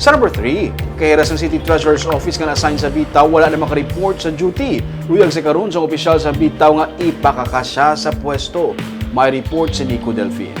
Sa number 3, kahira sa City Treasurer's Office nga na-assign sa Bitaw, wala na makareport sa duty. Luyag sa karon sa opisyal sa Bitaw nga ipakakasya sa pwesto. May report si Nico Delfin.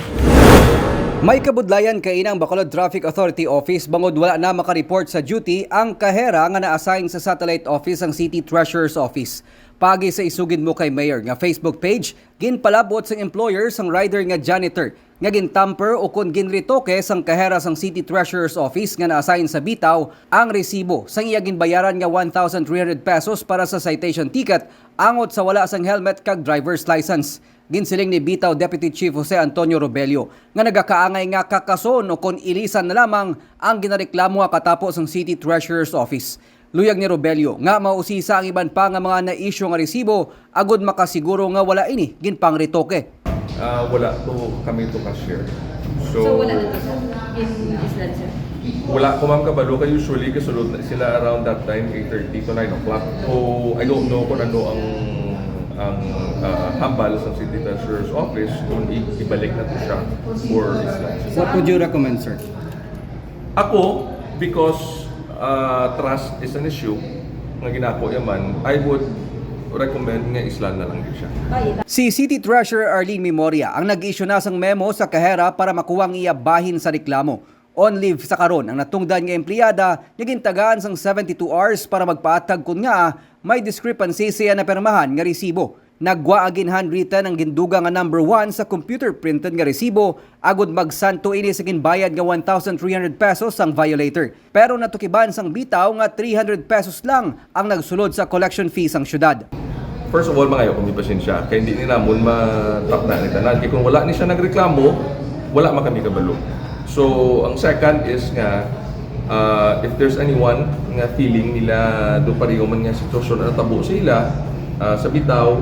May kabudlayan kay inang Bacolod Traffic Authority Office bangod wala na makareport sa duty ang kahera nga na-assign sa satellite office ang City Treasurer's Office. Pagi sa isugid mo kay Mayor nga Facebook page, ginpalabot sang employer sang rider nga janitor nga gintamper o kun ginritoke sang kahera sang City Treasurer's Office nga na-assign sa Bitaw ang resibo sang iya ginbayaran nga 1,300 pesos para sa citation ticket angot sa wala sang helmet kag driver's license. Ginsiling ni Bitaw Deputy Chief Jose Antonio Robelio nga nagakaangay nga kakason o kon ilisan na lamang ang ginareklamo nga katapos ang City Treasurer's Office. Luyag ni Robelio nga mausisa ang iban pa nga mga na-issue nga resibo agud makasiguro nga wala ini ginpang retoke. Ah, wala to kami to cashier. So, So, wala na to siya in Island, sir? wala ko ma'am kabalo kay usually kasulod na sila around that time 8:30 to 9 o'clock. So I don't know kung ano ang ang ah, hambal sa City Treasurer's Office kung i- ibalik na to siya for Islam. What would you recommend, sir? Ako, because ah, trust is an issue nga ginako yaman, I would recommend nga Islam na lang din siya. Si City Treasurer Arlene Memoria ang nag-issue na sang memo sa kahera para makuwang iya bahin sa reklamo. On leave sa karon ang natungdan nga empleyada naging tagaan sang 72 hours para magpaatag kun nga may discrepancy siya na permahan nga resibo. Nagwa agin handwritten ang ginduga nga number 1 sa computer printed nga resibo agud magsanto ini sa ginbayad nga 1,300 pesos ang violator. Pero natukiban sang bitaw nga 300 pesos lang ang nagsulod sa collection fee sang syudad. First of all, mga kung di pasensya, kaya hindi ni namon matap na ni tanan. Kaya kung wala ni siya nagreklamo, wala man kami kabalo. So, ang second is nga, uh, if there's anyone nga feeling nila do pareho man nga sitwasyon na natabo sila uh, sa bitaw,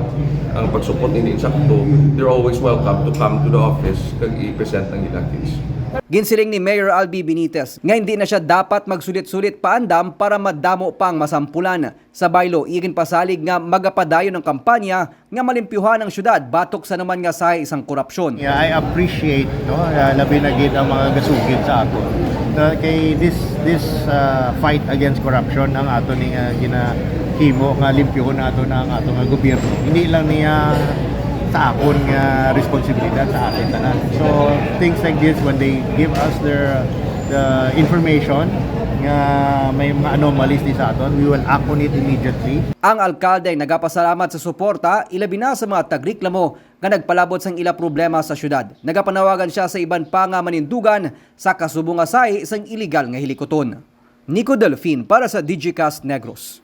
ang pagsupot ni insakto, they're always welcome to come to the office kag i-present ang ilang case. Ginsiling ni Mayor Albi Benitez nga hindi na siya dapat magsulit-sulit paandam para madamo pang masampulan. Sa baylo, igin pasalig nga magapadayon ng kampanya nga malimpyuhan ang syudad batok sa naman nga sa isang korupsyon. Yeah, I appreciate no labi na gid ang mga gasugid sa ato. Uh, kay this this uh, fight against corruption ang ato ni uh, ginahimo nga limpyuhon nato na ang ato nga gobyerno. Hindi lang niya sa akon nga responsibilidad sa atin tanan. So things like this when they give us their the information nga may mga anomalies di sa aton, we will act on it immediately. Ang alkalde ay nagapasalamat sa suporta ilabi na sa mga tagreklamo nga nagpalabot sang ila problema sa syudad. Nagapanawagan siya sa iban pa nga manindugan sa kasubong asay isang iligal nga hilikoton. Nico Delfin para sa Digicast Negros.